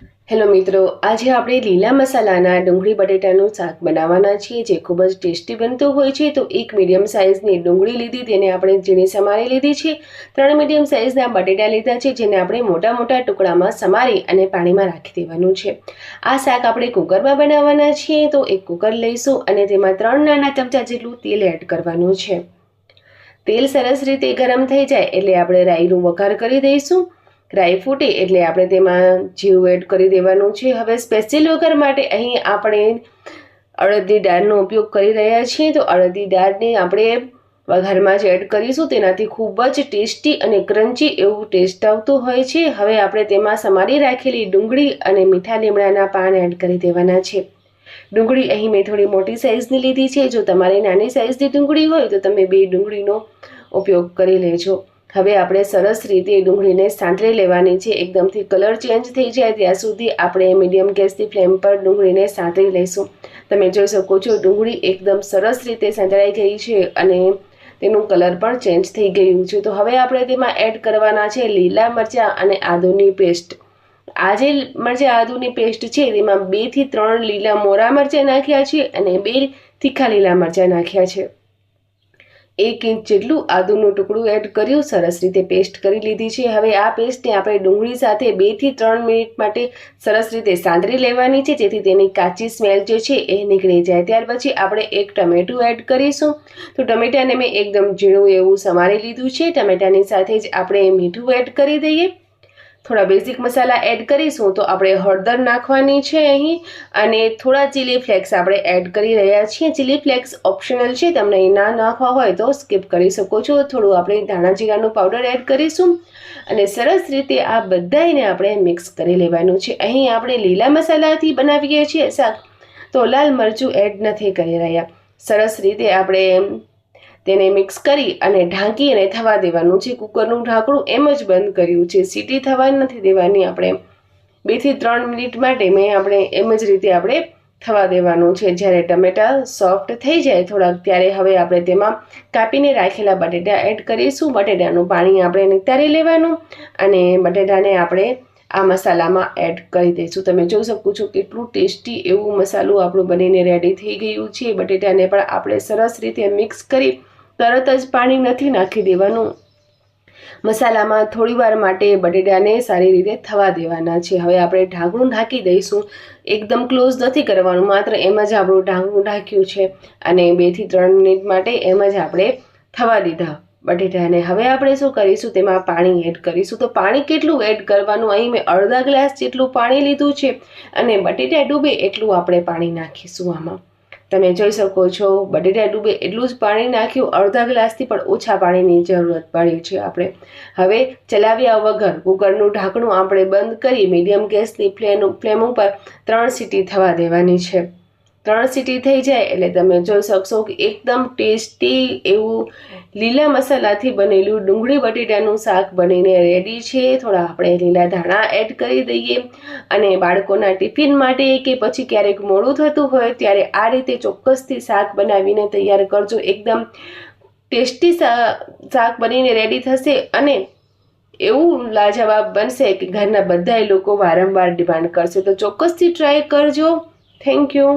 Hello મિત્રો, આજે આપણે લીલા મસાલાના ડુંગળી બટેટાનું શાક બનાવવાના છીએ જે ખૂબ જ ટેસ્ટી બનતું હોય છે. તો એક મીડિયમ સાઇઝની ડુંગળી લીધી, તેને આપણે ઝીણી સમારી લીધી છે. ત્રણ મીડિયમ સાઇઝના બટેટા લીધા છે, જેને આપણે મોટા મોટા ટુકડામાં સમારી અને પાણીમાં રાખી દેવાનું છે. આ શાક આપણે કુકરમાં બનાવવાના છીએ, તો એક કુકર લઈશું અને તેમાં ત્રણ નાના ચમચા જેટલું તેલ એડ કરવાનું છે. તેલ સરસ રીતે ગરમ થઈ જાય એટલે આપણે રાઈનું વઘાર કરી દઈશું. રાઈ ફૂટે એટલે આપણે તેમાં જીરું એડ કરી દેવાનું છે. હવે સ્પેશિયલ વગર માટે અહીં આપણે અડદની દાળનો ઉપયોગ કરી રહ્યા છીએ. તો અડદની દાળને આપણે વઘારમાં જ એડ કરીશું. તેનાથી ખૂબ જ ટેસ્ટી અને ક્રન્ચી એવું ટેસ્ટ આવતું હોય છે. હવે આપણે તેમાં સમારી રાખેલી ડુંગળી અને મીઠા લીમડાના પાન એડ કરી દેવાના છે. ડુંગળી અહીં મેં થોડી મોટી સાઇઝની લીધી છે. જો તમારી નાની સાઇઝની ડુંગળી હોય તો તમે બે ડુંગળીનો ઉપયોગ કરી લેજો. હવે આપણે સરસ રીતે ડુંગળીને સાંતળી લેવાની છે. એકદમથી કલર ચેન્જ થઈ જાય ત્યાં સુધી આપણે મીડિયમ ગેસની ફ્લેમ પર ડુંગળીને સાંતળી લઈશું. તમે જોઈ શકો છો ડુંગળી એકદમ સરસ રીતે સાંતળાઈ ગઈ છે અને તેનું કલર પણ ચેન્જ થઈ ગયું છે. તો હવે આપણે તેમાં એડ કરવાના છે લીલા મરચાં અને આદુની પેસ્ટ. આ જે મરચાં આદુની પેસ્ટ છે તેમાં બેથી ત્રણ લીલા મોરા મરચાં નાખ્યા છે અને બે તીખા લીલા મરચાં નાખ્યા છે. એક ઇંચ જેટલું આદુનું ટુકડું એડ કર્યું, સરસ રીતે પેસ્ટ કરી લીધી છે. હવે આ પેસ્ટને આપણે ડુંગળી સાથે બેથી ત્રણ મિનિટ માટે સરસ રીતે સાંદરી લેવાની છે, જેથી તેની કાચી સ્મેલ જે છે એ નીકળી જાય. ત્યાર પછી આપણે એક ટમેટું એડ કરીશું. તો ટમેટાને મેં એકદમ ઝીણું એવું સમારી લીધું છે. ટમેટાની સાથે જ આપણે મીઠું એડ કરી દઈએ. થોડા બેઝિક મસાલા એડ કરીશું તો આપણે હળદર નાખવાની છે અહીં અને થોડા ચીલી ફ્લેક્સ આપણે એડ કરી રહ્યા છીએ. ચીલી ફ્લેક્સ ઓપ્શનલ છે, તમને એ ના નાખવા હોય તો સ્કીપ કરી શકો છો. થોડું આપણે ધાણા જીરાનું પાવડર એડ કરીશું અને સરસ રીતે આ બધાને આપણે મિક્સ કરી લેવાનું છે. અહીં આપણે લીલા મસાલાથી બનાવીએ છીએ શાક. તો લાલ મરચું એડ નથી કરી રહ્યા. સરસ રીતે આપણે તેને મિક્સ કરી અને ઢાંકીને થવા દેવાનું છે. કુકરનું ઢાંકણું એમ જ બંધ કર્યું છે. સીટી થવા નથી દેવાની. આપણે બેથી ત્રણ મિનિટ માટે મેં આપણે એમ જ રીતે આપણે થવા દેવાનું છે. જ્યારે ટમેટા સોફ્ટ થઈ જાય થોડાક, ત્યારે હવે આપણે તેમાં કાપીને રાખેલા બટેટા એડ કરીશું. બટેટાનું પાણી આપણે નિતારી લેવાનું અને બટેટાને આપણે આ મસાલામાં એડ કરી દઈશું. તમે જોઈ શકો છો કેટલું ટેસ્ટી એવું મસાલું આપણું બનીને રેડી થઈ ગયું છે. બટેટાને પણ આપણે સરસ રીતે મિક્સ કરી તરત જ પાણી નથી નાખી દેવાનું. મસાલામાં થોડીવાર માટે બટેટાને સારી રીતે થવા દેવાના છે. હવે આપણે ઢાંકણું ઢાંકી દઈશું. એકદમ ક્લોઝ નથી કરવાનું, માત્ર એમ જ આપણું ઢાંકણું ઢાંક્યું છે. અને બેથી ત્રણ મિનિટ માટે એમ જ આપણે થવા દીધા બટેટાને. હવે આપણે શું કરીશું? તેમાં પાણી એડ કરીશું. તો પાણી કેટલું એડ કરવાનું? અહીં મેં અડધા ગ્લાસ જેટલું પાણી લીધું છે. અને બટેટા ડૂબે એટલું આપણે પાણી નાખીશું આમાં. તમે જોઈ શકો છો, બટેટા ડૂબે એટલું જ પાણી નાખ્યું, અડધા ગ્લાસથી પણ ઓછા પાણીની જરૂરત પડી છે આપણે. હવે ચલાવ્યા વગર કુકરનું ઢાંકણું આપણે બંધ કરી મીડિયમ ગેસની ફ્લેમ ફ્લેમ ઉપર ત્રણ સીટી થવા દેવાની છે. ત્રણ સીટી થઈ જાય એટલે તમે જોઈ શકશો કે એકદમ ટેસ્ટી એવું લીલા મસાલાથી બનેલું ડુંગળી બટેટાનું શાક બનીને રેડી છે. થોડા આપણે લીલા ધાણા એડ કરી દઈએ અને બાળકોના ટિફિન માટે કે પછી ક્યારેક મોડું થતું હોય ત્યારે આ રીતે ચોક્કસથી શાક બનાવીને તૈયાર કરજો. એકદમ ટેસ્ટી શાક બનીને રેડી થશે અને એવું લાજવાબ બનશે કે ઘરના બધા લોકો વારંવાર ડિમાન્ડ કરશે. તો ચોક્કસથી ટ્રાય કરજો. Thank you